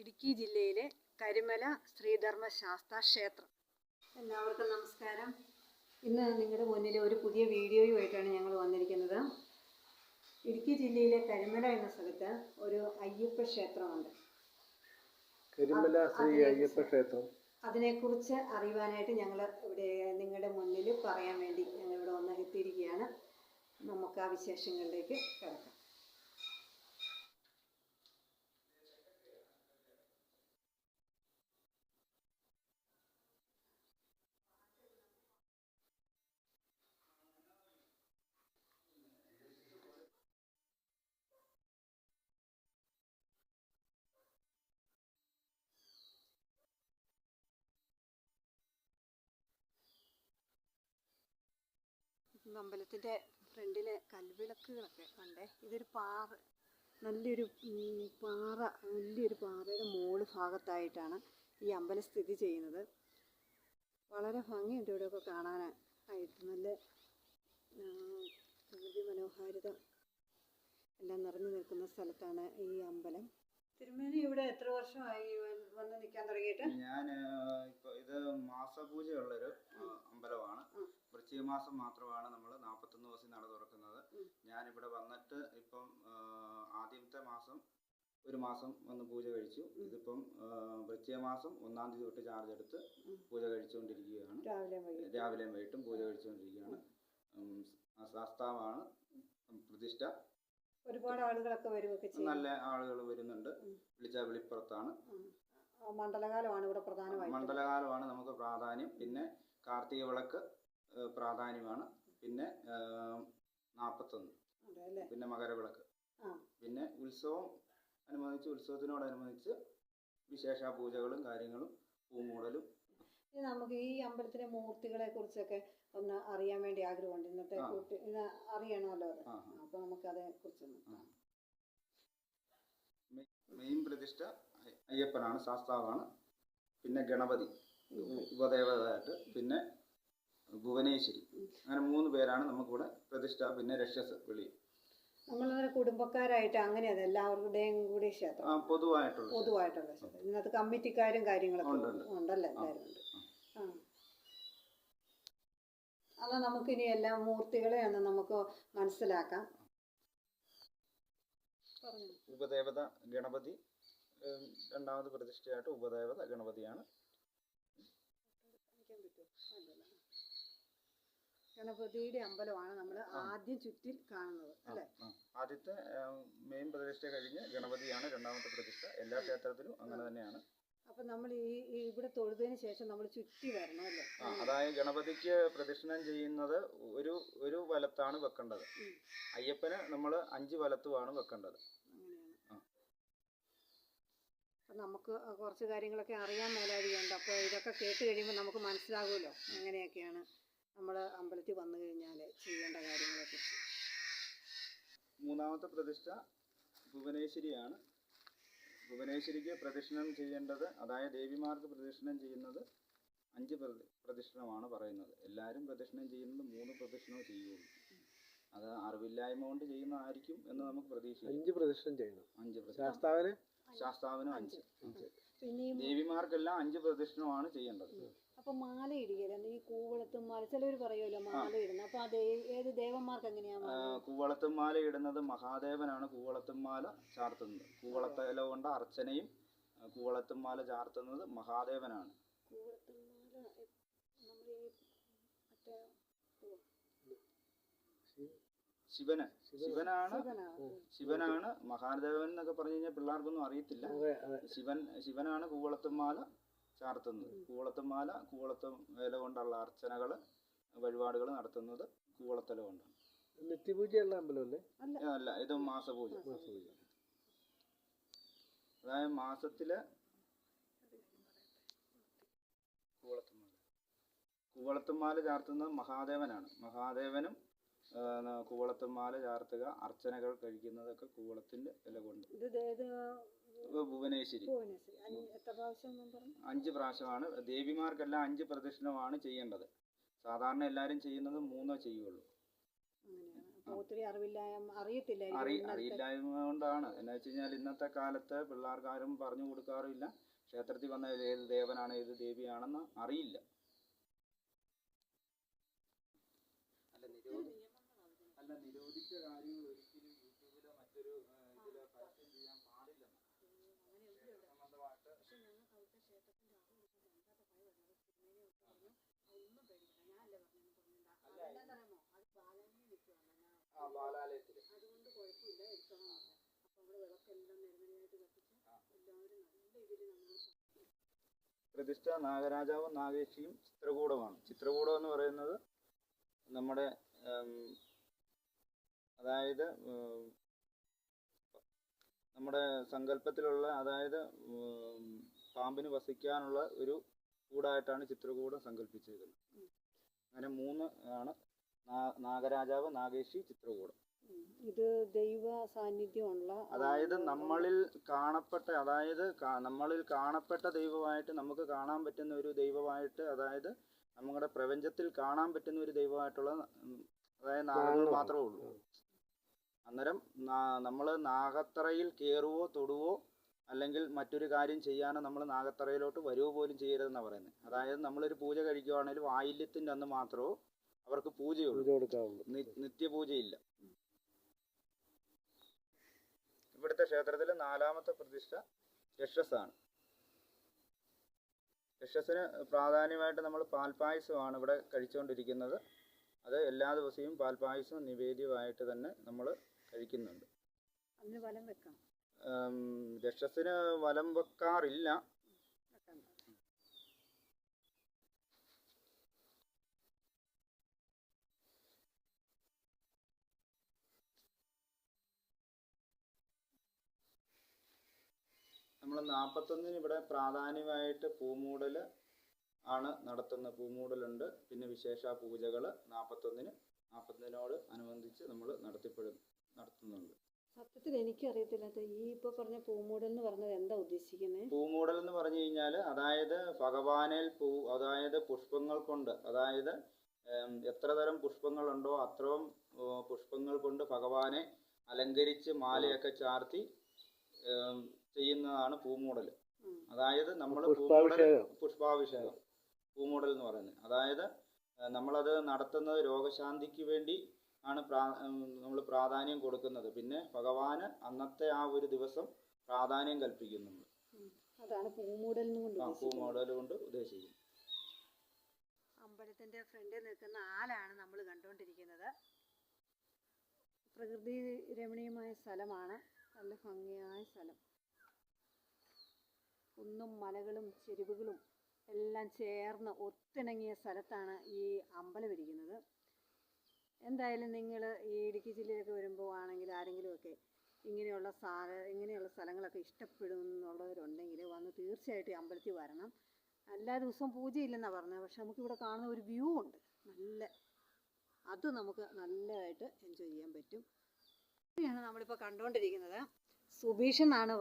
ഇടുക്കി ജില്ലയിലെ കരിമല ശ്രീധർമ്മ ശാസ്താ ക്ഷേത്രം. എല്ലാവർക്കും നമസ്കാരം. ഇന്ന് നിങ്ങളുടെ മുന്നിൽ ഒരു പുതിയ വീഡിയോയുമായിട്ടാണ് ഞങ്ങൾ വന്നിരിക്കുന്നത്. ഇടുക്കി ജില്ലയിലെ കരിമല എന്ന സ്ഥലത്ത് ഒരു അയ്യപ്പ ക്ഷേത്രമുണ്ട്. കരിമല ശ്രീ അയ്യപ്പ ക്ഷേത്രം. അതിനെക്കുറിച്ച് അറിയുവാനായിട്ട് ഞങ്ങൾ ഇവിടെ നിങ്ങളുടെ മുന്നിൽ പറയാൻ വേണ്ടി ഞങ്ങൾ ഇവിടെ വന്ന് എത്തിയിരിക്കുകയാണ് നമുക്ക് ആ വിശേഷങ്ങളിലേക്ക് കിടക്കാം. അമ്പലത്തിന്റെ ഫ്രണ്ടിലെ കൽവിളക്കുകളൊക്കെ കണ്ടേ. ഇതൊരു പാറ നല്ലൊരു പാറ വലിയൊരു പാറയുടെ മോൾ ഭാഗത്തായിട്ടാണ് ഈ അമ്പലം സ്ഥിതി ചെയ്യുന്നത്. വളരെ ഭംഗിയുണ്ട് ഇവിടെയൊക്കെ കാണാൻ ആയിട്ട് നല്ല പ്രകൃതി മനോഹാരിത എല്ലാം നിറഞ്ഞു നിൽക്കുന്ന സ്ഥലത്താണ് ഈ അമ്പലം. തിരുമേനി ഇവിടെ എത്ര വർഷമായി വന്ന് നിൽക്കാൻ തുടങ്ങിയിട്ട്? ഞാൻ ഇപ്പോൾ ഇത് മാസപൂജയുള്ളൊരു അമ്പലമാണ്. വൃശ്ചിക മാസം മാത്രമാണ് നമ്മൾ നാൽപ്പത്തൊന്ന് ദിവസം നട തുറക്കുന്നത്. ഞാൻ ഞാനിവിടെ വന്നിട്ട് ഇപ്പം ആദ്യത്തെ മാസം ഒരു മാസം വന്ന് പൂജ കഴിച്ചു. ഇതിപ്പം വൃശ്ചിക മാസം ഒന്നാം തീയതി തൊട്ട് ചാർജ് എടുത്ത് പൂജ കഴിച്ചുകൊണ്ടിരിക്കുകയാണ്. രാവിലെയും വൈകിട്ടും. പൂജ കഴിച്ചുകൊണ്ടിരിക്കുകയാണ്. ശാസ്താവാണ് പ്രതിഷ്ഠ. ഒരുപാട് ആളുകളൊക്കെ വരുമൊക്കെ ചെയ്യും നല്ല ആളുകൾ വരുന്നുണ്ട്. വിളിച്ച വിളിപ്പുറത്താണ്. മണ്ഡലകാലമാണ് ഇവിടെ പ്രധാനമായിട്ട്. മണ്ഡലകാലമാണ് നമുക്ക് പ്രാധാന്യം. പിന്നെ കാർത്തിക വിളക്ക് പ്രാധാന്യമാണ്. പിന്നെ അല്ലേ പിന്നെ മകരവിളക്ക്. പിന്നെ ഉത്സവം അനുബന്ധിച്ച് ഉത്സവത്തിനോടനുബന്ധിച്ച് വിശേഷ പൂജകളും കാര്യങ്ങളും പൂമൂടലും. നമുക്ക് ഈ അമ്പലത്തിലെ മൂർത്തികളെ കുറിച്ചൊക്കെ ഒന്ന് അറിയാൻ വേണ്ടി ആഗ്രഹമുണ്ട്. ഇന്നത്തെ. കുട്ടി അറിയണമല്ലോ അത്. അപ്പൊ നമുക്ക് അതേ കുറിച്ചൊന്ന് മെയിൻ പ്രതിഷ്ഠ അയ്യപ്പനാണ് ശാസ്താവാണ്. പിന്നെ ഗണപതി ഉപദേവതയായിട്ട്. പിന്നെ ഭുവനേശ്വരി. അങ്ങനെ മൂന്ന് പേരാണ് നമുക്കിവിടെ പ്രതിഷ്ഠ പിന്നെ രക്ഷസ് വിളി. നമ്മളങ്ങനെ കുടുംബക്കാരായിട്ട് അങ്ങനെ അത് എല്ലാവരുടെയും കൂടി ക്ഷേത്രം. പൊതുവായിട്ടുള്ള പൊതുവായിട്ടുള്ള ക്ഷേത്രം. ഇന്നത്തെ കമ്മിറ്റിക്കാരും കാര്യങ്ങളൊക്കെ ഉണ്ട്, ഉണ്ട്. ഉണ്ടല്ലേ എല്ലാവരും ഉണ്ട്. ആ എന്നാൽ നമുക്കിനി എല്ലാ മൂർത്തികളെ ഒന്ന് നമുക്ക് മനസ്സിലാക്കാം. ഉപദേവത ഗണപതി രണ്ടാമത് പ്രതിഷ്ഠയായിട്ട് ഉപദേവത ഗണപതിയാണ്. ഗണപതിയുടെ അമ്പലമാണ് നമ്മൾ. ആദ്യം ചുറ്റിൽ കാണുന്നത് അല്ലെ? ആദ്യത്തെ മെയിൻ പ്രതിഷ്ഠ കഴിഞ്ഞ് ഗണപതിയാണ് രണ്ടാമത്തെ പ്രതിഷ്ഠ എല്ലാ ക്ഷേത്രത്തിലും അങ്ങനെ തന്നെയാണ്. അപ്പൊ നമ്മൾ ഈ ഇവിടെ തൊഴുതിന് ശേഷം നമ്മൾ ചുറ്റി വരണം അല്ലേ? അതായത് ഗണപതിക്ക് പ്രദക്ഷിണം ചെയ്യുന്നത് ഒരു ഒരു വലത്താണ് വെക്കേണ്ടത്. അയ്യപ്പന് നമ്മൾ അഞ്ച് വലത്തുമാണ് വെക്കേണ്ടത്. നമുക്ക് കുറച്ച് കാര്യങ്ങളൊക്കെ അറിയാൻ മേലാഴികയുണ്ട് അപ്പോൾ ഇതൊക്കെ കേട്ട് കഴിയുമ്പോൾ നമുക്ക് മനസ്സിലാകുമല്ലോ എങ്ങനെയൊക്കെയാണ് നമ്മൾ അമ്പലത്തിൽ വന്നു കഴിഞ്ഞാൽ ചെയ്യേണ്ട കാര്യങ്ങളെക്കുറിച്ച് മൂന്നാമത്തെ പ്രതിഷ്ഠ ഭുവനേശ്വരിയാണ്. ഭുവനേശ്വരിക്ക് പ്രദക്ഷിണം ചെയ്യേണ്ടത് അതായത് ദേവിമാർക്ക് പ്രദക്ഷിണം ചെയ്യുന്നത് അഞ്ച് പ്രദ- പ്രദക്ഷിണമാണ് പറയുന്നത്. എല്ലാവരും പ്രദക്ഷിണം ചെയ്യുന്നത് മൂന്ന് പ്രദക്ഷിണം ചെയ്യുള്ളൂ. അത് അറിവില്ലായ്മ കൊണ്ട് ചെയ്യുന്നതായിരിക്കും എന്ന് നമുക്ക് പ്രതീക്ഷിക്കാം. അഞ്ച് പ്രദക്ഷിണം ചെയ്യണം. അഞ്ച് പ്രദക്ഷിണം ശാസ്താവിന്? ശാസ്താവിനും അഞ്ച്. ദേവിമാർക്കെല്ലാം അഞ്ച് പ്രദക്ഷിണമാണ് ചെയ്യേണ്ടത്. അപ്പൊ മാല ഇടുകയല്ലേ ഈ കൂവളത്തും മാല ചിലവർ പറയുമല്ലോ മാല ഇടുന്നത് അപ്പൊ അത് ഏത് ദേവന്മാർക്ക് എങ്ങനെയാണ് കൂവളത്തും മാല കൂവളത്തുമാല ഇടുന്നത് മഹാദേവനാണ്. കൂവളത്തുമാല ചാർത്തുന്നത്. കൂവളത്തല കൊണ്ട് അർച്ചനയും കൂവളത്തും മാല ചാർത്തുന്നത് മഹാദേവനാണ്. കൂവളത്തും മാല നമ്മൾ ഈ മറ്റേ ശിവന്. ശിവനാണ്. ശിവനാണ്. മഹാദേവൻ എന്നൊക്കെ പറഞ്ഞു കഴിഞ്ഞാൽ പിള്ളേർക്കൊന്നും അറിയത്തില്ല. ശിവൻ ശിവനാണ് കൂവളത്തുമാല ചാർത്തുന്നത്. കൂവളത്തുമാല കൂവളത്തും ഇല കൊണ്ടുള്ള അർച്ചനകൾ വഴിപാടുകൾ നടത്തുന്നത് കൂവളത്തല കൊണ്ടാണ്. നിത്യപൂജയുള്ള അമ്പലമല്ലേ? അല്ല ഇത് മാസപൂജ. മാസപൂജ. അതായത് മാസത്തിൽ കൂവളത്തുമാല. കൂവളത്തുമാല ചാർത്തുന്നത് മഹാദേവനാണ്. മഹാദേവനും ആ, മാല ചാർത്തുക അർച്ചനകൾ കഴിക്കുന്നതൊക്കെ കൂവളത്തിന്റെ ഇല കൊണ്ട്. ഭുവനേശ്വരി. അഞ്ച് പ്രാവശ്യമാണ്. ദേവിമാർക്കെല്ലാം അഞ്ച് പ്രദക്ഷിണമാണ് ചെയ്യേണ്ടത്. സാധാരണ എല്ലാവരും ചെയ്യുന്നത് മൂന്നോ ചെയ്യുള്ളൂ. ഒത്തിരി അറിയില്ലായ്മ കൊണ്ടാണ്. എന്ന് വെച്ച് കഴിഞ്ഞാൽ ഇന്നത്തെ കാലത്ത് പിള്ളേർക്കാരും പറഞ്ഞു കൊടുക്കാറില്ല ക്ഷേത്രത്തിൽ വന്ന ഏത് ദേവനാണ് ഏത് ദേവിയാണെന്ന് അറിയില്ല അല്ല നിരോധി അല്ല നിരോധിച്ച കാര്യങ്ങൾ ഒരിക്കലും യൂട്യൂബിലോ മറ്റൊരു ഇതിലോ പരസ്യം ചെയ്യാൻ പാടില്ലെന്ന് സംബന്ധമായിട്ട് ആ. അതുകൊണ്ട് കുഴപ്പമില്ല എടുക്കണം അപ്പോൾ നമ്മൾ വിളക്കെല്ലാം നെരുമണിയായിട്ട് കത്തിച്ച് എല്ലാവരും നല്ല ഇതിൽ നമ്മൾ പ്രതിഷ്ഠ നാഗരാജാവും നാഗേശിയും ചിത്രകൂടമാണ് ചിത്രകൂടം എന്ന് പറയുന്നത് നമ്മുടെ അതായത് നമ്മുടെ സങ്കല്പത്തിലുള്ള അതായത് പാമ്പിന് വസിക്കാനുള്ള ഒരു കൂടായിട്ടാണ് ചിത്രകൂടം സങ്കല്പിച്ചിരിക്കുന്നത് അങ്ങനെ മൂന്ന് ആണ് നാഗരാജാവ് നാഗേശി ചിത്രകൂടം. ഇത് ദൈവ സാന്നിധ്യമുള്ള അതായത് നമ്മളിൽ കാണപ്പെട്ട അതായത് നമ്മളിൽ കാണപ്പെട്ട ദൈവമായിട്ട് നമുക്ക് കാണാൻ പറ്റുന്ന ഒരു ദൈവമായിട്ട് അതായത് നമ്മുടെ പ്രപഞ്ചത്തിൽ കാണാൻ പറ്റുന്ന ഒരു ദൈവമായിട്ടുള്ള അതായത് നാഗങ്ങൾ മാത്രമേ ഉള്ളൂ. അന്നേരം നമ്മൾ നാഗത്തറയിൽ കയറുവോ തൊടുവോ അല്ലെങ്കിൽ മറ്റൊരു കാര്യം ചെയ്യാനോ നമ്മൾ നാഗത്തറയിലോട്ട് വരുവോ പോലും ചെയ്യരുതെന്നാണ് പറയുന്നത് അതായത് നമ്മളൊരു പൂജ കഴിക്കുവാണെങ്കിലും വായില്യത്തിന്റെ അന്ന് മാത്രമോ അവർക്ക് പൂജയുള്ളൂ. നിത്യപൂജയില്ല. ഇവിടുത്തെ ക്ഷേത്രത്തിലെ നാലാമത്തെ പ്രതിഷ്ഠ യക്ഷസാണ്. രക്ഷസിന് പ്രാധാന്യമായിട്ട് നമ്മൾ പാൽപ്പായസമാണ് ഇവിടെ കഴിച്ചുകൊണ്ടിരിക്കുന്നത്. അത് എല്ലാ ദിവസവും പാൽപ്പായസവും നിവേദ്യമായിട്ട് തന്നെ നമ്മൾ കഴിക്കുന്നുണ്ട്. അതിന് വലം വെക്കണം ഉം, വലം വെക്കാറില്ല. നമ്മൾ നാൽപ്പത്തൊന്നിന് ഇവിടെ പ്രാധാന്യമായിട്ട് പൂമൂടൽ ആണ് നടത്തുന്ന പൂമൂടലുണ്ട്. പിന്നെ വിശേഷ പൂജകൾ നാൽപ്പത്തൊന്നിന് നാൽപ്പത്തൊന്നിനോട് അനുബന്ധിച്ച് നമ്മൾ നടത്തിപ്പെടും. നടത്തുന്നുണ്ട്. സത്യത്തിൽ എനിക്കറിയത്തില്ലാത്ത ഈ ഇപ്പോൾ പറഞ്ഞ പൂമൂടൽ എന്ന് പറഞ്ഞത് എന്താ ഉദ്ദേശിക്കുന്നത് പൂമൂടൽ എന്ന് പറഞ്ഞു കഴിഞ്ഞാൽ അതായത് ഭഗവാനിൽ പൂ അതായത് പുഷ്പങ്ങൾ കൊണ്ട് അതായത് എത്ര തരം പുഷ്പങ്ങളുണ്ടോ അത്രയും പുഷ്പങ്ങൾ കൊണ്ട് ഭഗവാനെ അലങ്കരിച്ച് മാലയൊക്കെ ചാർത്തി ചെയ്യുന്നതാണ് പൂമൂടൽ അതായത് നമ്മൾ പുഷ്പാഭിഷേകം. പുഷ്പാഭിഷേകം. പൂമൂടൽ എന്ന് പറയുന്നത്. അതായത് നമ്മളത് നടത്തുന്നത് രോഗശാന്തിക്ക് വേണ്ടി ആണ് നമ്മൾ പ്രാധാന്യം കൊടുക്കുന്നത്. പിന്നെ ഭഗവാന് അന്നത്തെ ആ ഒരു ദിവസം പ്രാധാന്യം കൽപ്പിക്കുന്നുണ്ട്. അതാണ് പൂമൂടൽ കൊണ്ട് പൂമൂടൽ കൊണ്ട് ഉദ്ദേശിക്കുന്നത് അമ്പലത്തിന്റെ ഫ്രണ്ടിൽ നിൽക്കുന്ന ആലാണ് നമ്മൾ കണ്ടുകൊണ്ടിരിക്കുന്നത് പ്രകൃതി രമണീയമായ സ്ഥലമാണ്. നല്ല ഭംഗിയായ സ്ഥലം. കുന്നും മലകളും ചെരുവുകളും എല്ലാം ചേർന്ന് ഒത്തിണങ്ങിയ സ്ഥലത്താണ് ഈ അമ്പലം ഇരിക്കുന്നത്. എന്തായാലും നിങ്ങൾ ഈ ഇടുക്കി ജില്ലയിലൊക്കെ വരുമ്പോൾ ആണെങ്കിൽ ആരെങ്കിലുമൊക്കെ ഇങ്ങനെയുള്ള സാധ ഇങ്ങനെയുള്ള സ്ഥലങ്ങളൊക്കെ ഇഷ്ടപ്പെടുന്നുള്ളവരുണ്ടെങ്കിൽ വന്ന് തീർച്ചയായിട്ടും അമ്പലത്തിൽ വരണം. എല്ലാ ദിവസവും പൂജയില്ലെന്നാണ് പറഞ്ഞത്. പക്ഷെ നമുക്കിവിടെ കാണുന്ന ഒരു വ്യൂ ഉണ്ട്. നല്ല അത് നമുക്ക് നല്ലതായിട്ട് എൻജോയ് ചെയ്യാൻ പറ്റും. ഇതാണ് നമ്മളിപ്പോൾ കണ്ടുകൊണ്ടിരിക്കുന്നത് സുബീഷ് എന്നാണ്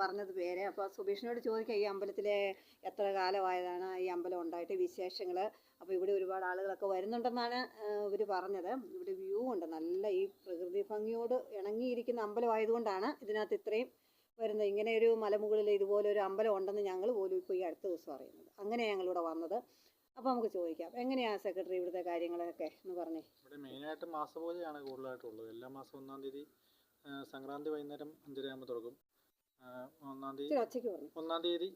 പറഞ്ഞത് പേര്. അപ്പോൾ സുബീഷിനോട് ചോദിക്കുക ഈ അമ്പലത്തിലെ എത്ര കാലമായതാണ്? ഈ അമ്പലം ഉണ്ടായിട്ട് വിശേഷങ്ങൾ അപ്പോൾ ഇവിടെ ഒരുപാട് ആളുകളൊക്കെ വരുന്നുണ്ടെന്നാണ് ഇവർ പറഞ്ഞത്. ഇവിടെ വ്യൂ ഉണ്ട്. നല്ല ഈ പ്രകൃതി ഭംഗിയോട് ഇണങ്ങിയിരിക്കുന്ന അമ്പലം ആയതുകൊണ്ടാണ് ഇതിനകത്ത് ഇത്രയും വരുന്നത്. ഇങ്ങനെ ഒരു മലമുകളിൽ ഇതുപോലെ ഒരു അമ്പലം ഉണ്ടെന്ന് ഞങ്ങൾ പോലും ഇപ്പോൾ ഈ അടുത്ത ദിവസം അറിയുന്നത്. അങ്ങനെയാണ് ഞങ്ങളിവിടെ വന്നത്. അപ്പോൾ നമുക്ക് ചോദിക്കാം എങ്ങനെയാണ് സെക്രട്ടറി ഇവിടുത്തെ കാര്യങ്ങളൊക്കെ? എന്ന് പറഞ്ഞേ. ഇവിടെ മെയിനായിട്ട് മാസപൂജയാണ് കൂടുതലായിട്ടുള്ളത്. എല്ലാ മാസം ഒന്നാം തീയതി സംക്രാന്തി വൈകുന്നേരം അഞ്ചരയാകുമ്പോൾ തുടങ്ങും ആ, ഒന്നാം തീയതി ഒന്നാം തീയതി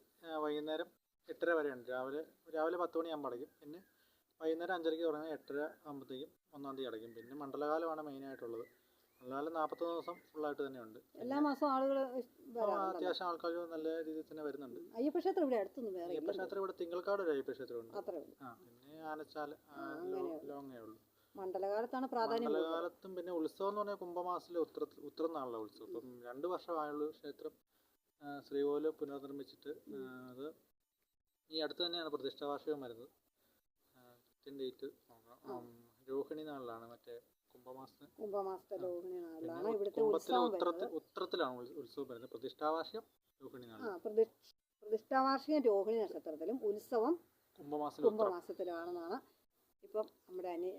വൈകുന്നേരം എട്ടര വരെയുണ്ട്. രാവിലെ രാവിലെ പത്ത് മണിയാകുമ്പോൾ അടയ്ക്കും. പിന്നെ വൈകുന്നേരം അഞ്ചരയ്ക്ക് തുടങ്ങി എട്ടര ആകുമ്പോഴത്തേക്കും ഒന്നാം തീയതി അടയ്ക്കും. പിന്നെ മണ്ഡലകാലമാണ് മെയിനായിട്ടുള്ളത് മണ്ഡലകാലം നാൽപ്പത്തൊന്ന് ദിവസം ഫുള്ളായിട്ട് തന്നെയുണ്ട്. എല്ലാ മാസവും ആളുകൾ അത്യാവശ്യം ആൾക്കാർ നല്ല രീതിയിൽ തന്നെ വരുന്നുണ്ട്. അയ്യപ്പക്ഷേത്രം ഇവിടെ അടുത്തൊന്നും വേറെ അയ്യപ്പക്ഷേത്രം ഇവിടെ തിങ്കൾക്കാട് ഒരു അയ്യപ്പക്ഷേത്രം ഉണ്ട്. ആ പിന്നെ ആനച്ചാൽ. ലോങ്ങേ ഉള്ളൂ. മണ്ഡലകാലത്താണ് പ്രാധാന്യം. മണ്ഡലകാലത്തും പിന്നെ ഉത്സവം എന്ന് പറഞ്ഞാൽ കുംഭമാസത്തിലെ ഉത്ര നാളിലെ ഉത്സവം. ഇപ്പം രണ്ട് വർഷമായുള്ള ക്ഷേത്രം ശ്രീകോവിൽ പുനർനിർമ്മിച്ചിട്ട് അത് ഈ അടുത്ത് തന്നെയാണ് പ്രതിഷ്ഠാ വാർഷികം വരുന്നത് കൃത്യം ഡേറ്റ് രോഹിണി നാളിലാണ് മറ്റേ കുംഭമാസത്തിന്. കുംഭമാസത്തെ രോഹിണി നാളിലാണ് ഇവിടുത്തെ ഉത്സവം ഉത്രത്തിലാണ് ഉത്സവം വരുന്നത്. പ്രതിഷ്ഠാ വാർഷികം രോഹിണി നാളിൽ പ്രതി പ്രതിഷ്ഠാവാർഷികം രോഹിണി നക്ഷത്രത്തിലും ഉത്സവം കുംഭമാസത്തിലെ ഉത്രം കുംഭമാസത്തിലാണെന്നാണ് ഇപ്പം നമ്മുടെ അനി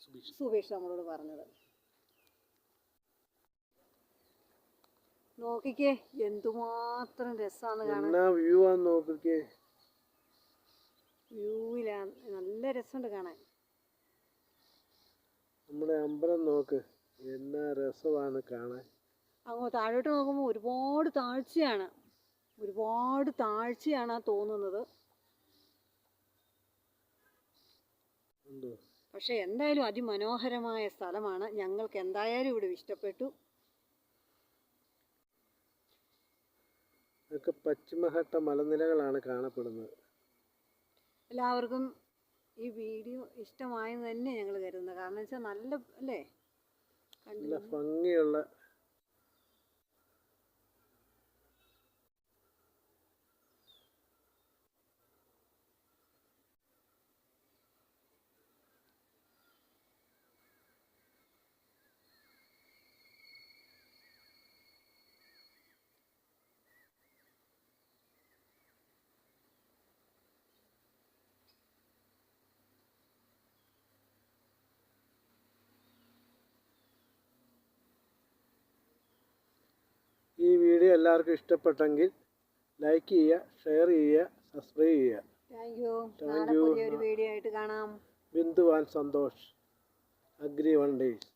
സുബീഷ് നമ്മളോട് പറഞ്ഞത്. നോക്കിക്കേ എന്തുമാത്രം രസമാണ് കാണാൻ. വ്യൂ ആണ് നോക്കിക്കേ. വ്യൂവിലാണ് നല്ല രസമുണ്ട് കാണാൻ. നമ്മുടെ അമ്പലം നോക്ക് എന്നാ രസമാണ് കാണാൻ. അങ്ങ് താഴോട്ട് നോക്കുമ്പോൾ ഒരുപാട് താഴ്ചയാണ്. ഒരുപാട് താഴ്ചയാണ് തോന്നുന്നത്. എന്തോ പക്ഷെ എന്തായാലും അതിമനോഹരമായ സ്ഥലമാണ്. ഞങ്ങൾക്ക് എന്തായാലും ഇവിടെ ഇഷ്ടപ്പെട്ടു. ഇതൊക്കെ പശ്ചിമഘട്ട മലനിരകളാണ് കാണപ്പെടുന്നത്. എല്ലാവർക്കും ഈ വീഡിയോ ഇഷ്ടമായെന്ന് തന്നെ ഞങ്ങൾ കരുതുന്നത് കാരണം വെച്ചാൽ നല്ല അല്ലേ? നല്ല ഭംഗിയുള്ള ഈ വീഡിയോ എല്ലാവർക്കും ഇഷ്ടപ്പെട്ടെങ്കിൽ ലൈക്ക് ചെയ്യുക ഷെയർ ചെയ്യുക സബ്സ്ക്രൈബ് ചെയ്യുക. താങ്ക് യു വീഡിയോ ആയിട്ട് കാണാം. Bindu Santhosh. Agri one days.